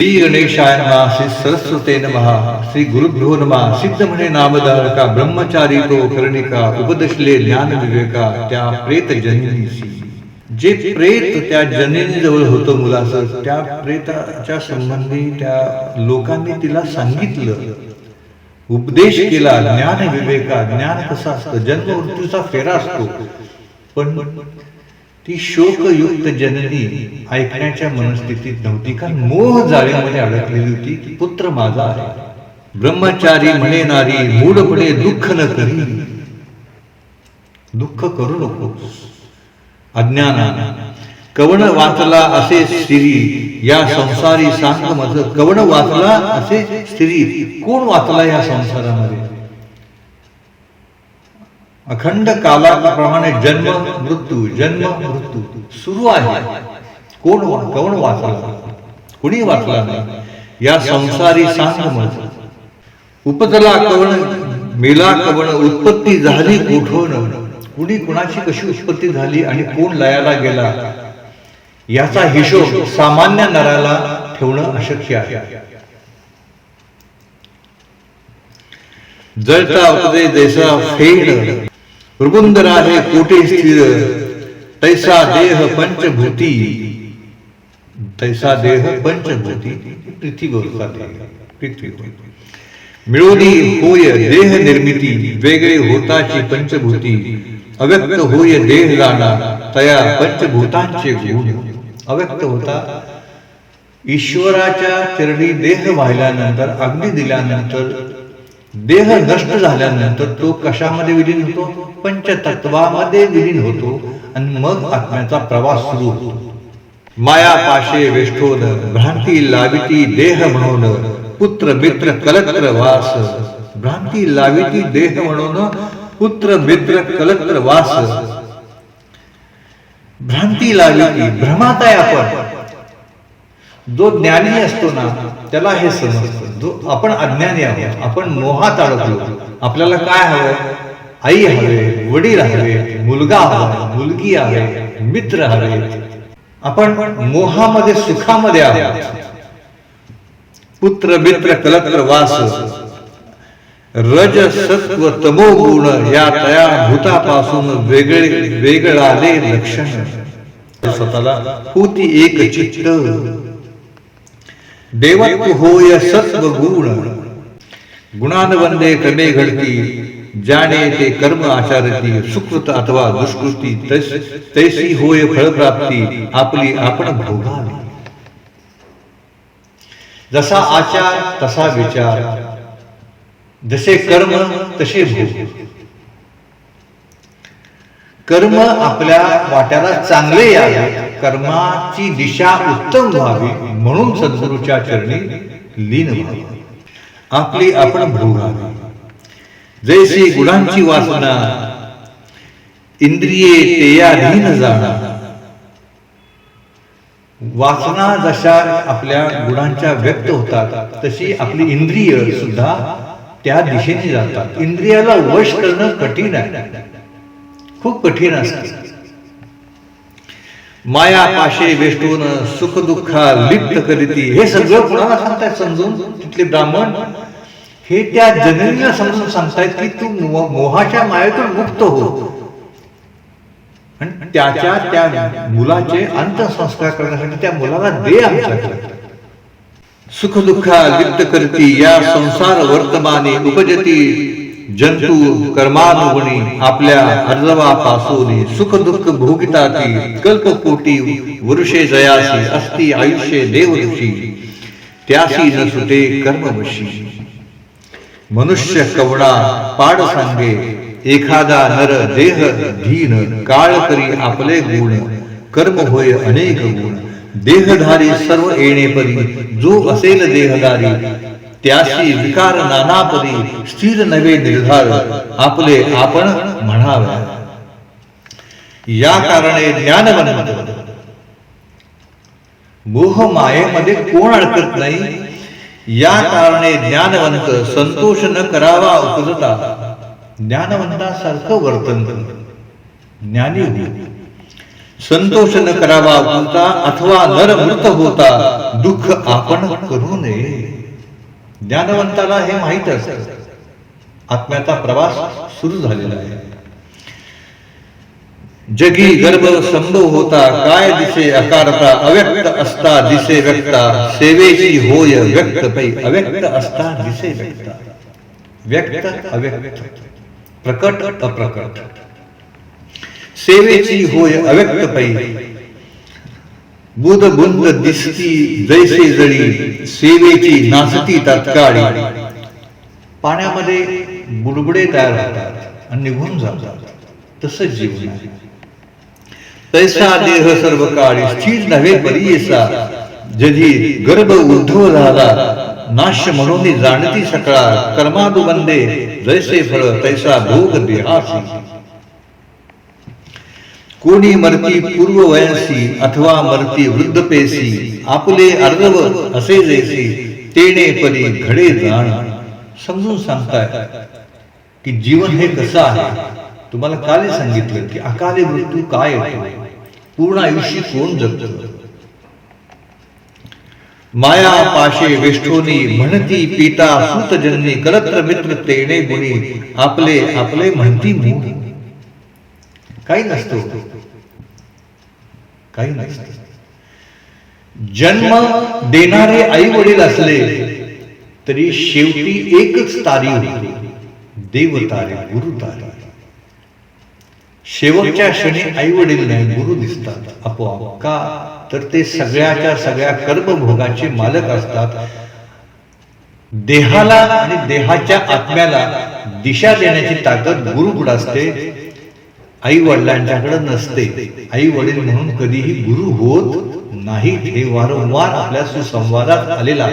श्री गणेशाय नमः श्री सरस्वते नमहा श्री गुरुभ्यो नमा सिद्ध म्हणे नामधारका ब्रह्मचारी तो कर्णिका उपदशले ज्ञान विवेका त्या प्रेत जनिनीशी. जे प्रेत त्या जनिनीजवळ होतं मुलाचं त्या प्रेताच्या संबंधी त्या लोकांनी तिला सांगितलं. उपदेश केला ज्ञान विवेका ज्ञान कसं असतं? जन्म मृत्यूचा फेरा असतो. पण ती शोकयुक्त जननी ऐकण्याच्या मनस्थितीत नव्हती. कारण मोह जाळीमध्ये अडकलेली होती की पुत्र माझा आहे. ब्रह्मचारी म्हणे नारी दुःख न करी. दुःख करू नको अज्ञाना कवण वाचला असे स्त्री या संसारी सांग माझ. कवण वाचला असे स्त्री कोण वाचला या संसारामध्ये? अखंड कालाप्रमाणे जन्म मृत्यू जन्म मृत्यू सुरू आहे. कोण कोण वाचला? कुणी वाचला नाही? या संसारी सांग मज उपजला कवण मेला कवण उत्पत्ती झाली कुठून? कुणी कुणाची कशी उत्पत्ती झाली आणि कोण लयाला गेला? याचा हिशोब सामान्य नराला ठेवणं अशक्य आहे. जळता उपदे देशा फेड रुबुंद राहे कोटे स्थिर, तैसा देह पंचभूती। तैसा देह पंचभूती पृथ्वीवरचा देह पृथ्वीवर मिळवली होय देह निर्मिती, वेगळे होताची पंचभूती। अव्यक्त होय देह जाणा तया पंचभूतांचे गुण। अव्यक्त होता ईश्वराच्या चरणी देह वाहिल्यानंतर अग्नी दिल्यानंतर देह नष्ट झाल्यानंतर तो कशामध्ये विलीन होतो? पंचतत्वामध्ये विलीन होतो आणि मग आत्म्याचा प्रवास सुरू होतो. माया पाशे वेष्ठोन भ्रांती लाविती देह म्हणून पुत्र मित्र कलत्र वास. भ्रांती लाविती देह म्हणून पुत्र मित्र कलत्र वास. भ्रांती लाविती भ्रमात आहे आपण. जो ज्ञानी असतो ना त्याला हे समजतं. जो आपण अज्ञानी आहोत आपण मोहात अडकलो आपल्याला काय हवं आई हवे वडील हवे मुलगा हवा मुलगी हवे मित्र हवे. आपण मोहामध्ये सुखामध्ये आहोत. पुत्र मित्र कलत्र वास. रज सत्व तमो गुण या तया भूतापासून वेगळे वेगळाले लक्षण. स्वतःला होती एक चित्त. देवत्व होय सत्व गुण क्रमे घडती जाणे ते कर्म आचारती सुकृत अथवा दुष्कृती तैसी होय फळप्राप्ती आपली आपण भोगावी जसा आचार तसा विचार जसे कर्म तसे भोग कर्म आपल्या वाट्याला चांगले यावे कर्माची दिशा उत्तम व्हावी म्हणून सद्गुरूच्या चरणी लीन व्हावी. आपली आपण भोगावी जैसी गुणांची वासना. इंद्रिये तेयाधीन जाणार वासना जशा आपल्या गुणांच्या व्यक्त होतात तशी आपली इंद्रिय सुद्धा त्या दिशेने जातात. इंद्रियाला वश करणं कठीण आहे. खूप कठीण असतं. माया पाशे वेष्टून सुख दुःखा लिप्त करीती. हे सगळं कुणाला सांगतायत समजून? तिथले ब्राह्मण? हे त्या जननीला समजून सांगतायत की तू मोहाच्या मायेतून मुक्त हो. आणि त्याच्या त्या मुलाचे अंतसंस्कार करण्यासाठी त्या मुलाला दे आमच्याकडे. सुख दुःखा लिप्त करती. या संसार वर्तमाने उपजती. जंतू कर्मानुगुणी आपल्या अर्जवापासून सुख दुःख भोगिताती कल्पकोटी वृषे जयासी असती आयुष्य देवऋषी त्यासी न सुटे कर्मवशी. मनुष्य कवडा पाड सांगे एखादा नर देह धीन काळ करी आपले गुण कर्म होय अनेक गुण. देहधारी सर्व येणे परी जो असेल देहधारी त्याशी विकार नानापरी स्थिर नवे निर्धार आपले आपण म्हणावे. या कारणे ज्ञानवंत मोह मायेमध्ये कोण अडकत नाही? या कारणे ज्ञानवंत संतोष न करावा उपजता ज्ञानवंतासारखं वर्तन ज्ञानी संतोष न करावा उपजता अथवा नर मृत होता दुःख आपण करू नये. ज्ञानवंताला हे माहीत असत. आत्म्याचा प्रवास सुरू झालेला आहे. जगी गर्भ संभव होता, काय दिसे अकारता, अव्यक्त असता दिसे व्यक्ता सेवेची होय व्यक्त पै, अव्यक्त असता दिसे व्यक्ता. व्यक्त, अव्यक्त, प्रकट, अप्रकट. सेवेची होय अव्यक्त पै बुध बुंद दिसती जैसे जळी सेवेची नाचती तात्काळी. पाण्यामध्ये बुडबुडे तयार होतात आणि निघून जातात. तसंच जीवन आहे. तैसा देह सर्व काळी स्थिर नव्हे परियेसा. जधी गर्भ उद्धव झाला नाश म्हणून जाणती सकळा कर्मादुबंदे जैसे फळ तैसा भोग देहासी कोणी मरती पूर्व वयसी अथवा मरती वृद्धपेसी आपले अर्धव असे जैसी तेने परी घडे जाण. समजून सांगताय की जीवन हे कसं आहे? तुम्हाला काल सांगितलं की अकाली मृत्यू काय येतो? पूर्ण आयुष्य कोण जगत? माया पाशे वेष्ठोनी, म्हणती पिता, सुतजन्नी कलत्र मित्र तेणे गुणी, आपले आपले म्हणती मूळ काही नसतो. काही नसतं जन्म देणारे आई वडील असले तरी शेवटी एकच तारी होती. देव शेवटच्या क्षणी आई वडील नाही गुरु दिसतात. आपोआप का? तर ते सगळ्याच्या सगळ्या कर्मभोगाचे मालक असतात. देहाला आणि देहाच्या आत्म्याला दिशा देण्याची ताकद गुरुगुड असते. आई वडिलांच्याकडे नसते. आई वडील म्हणून कधीही गुरु होत नाहीत हे वारंवार आपल्या सुसंवादात आलेला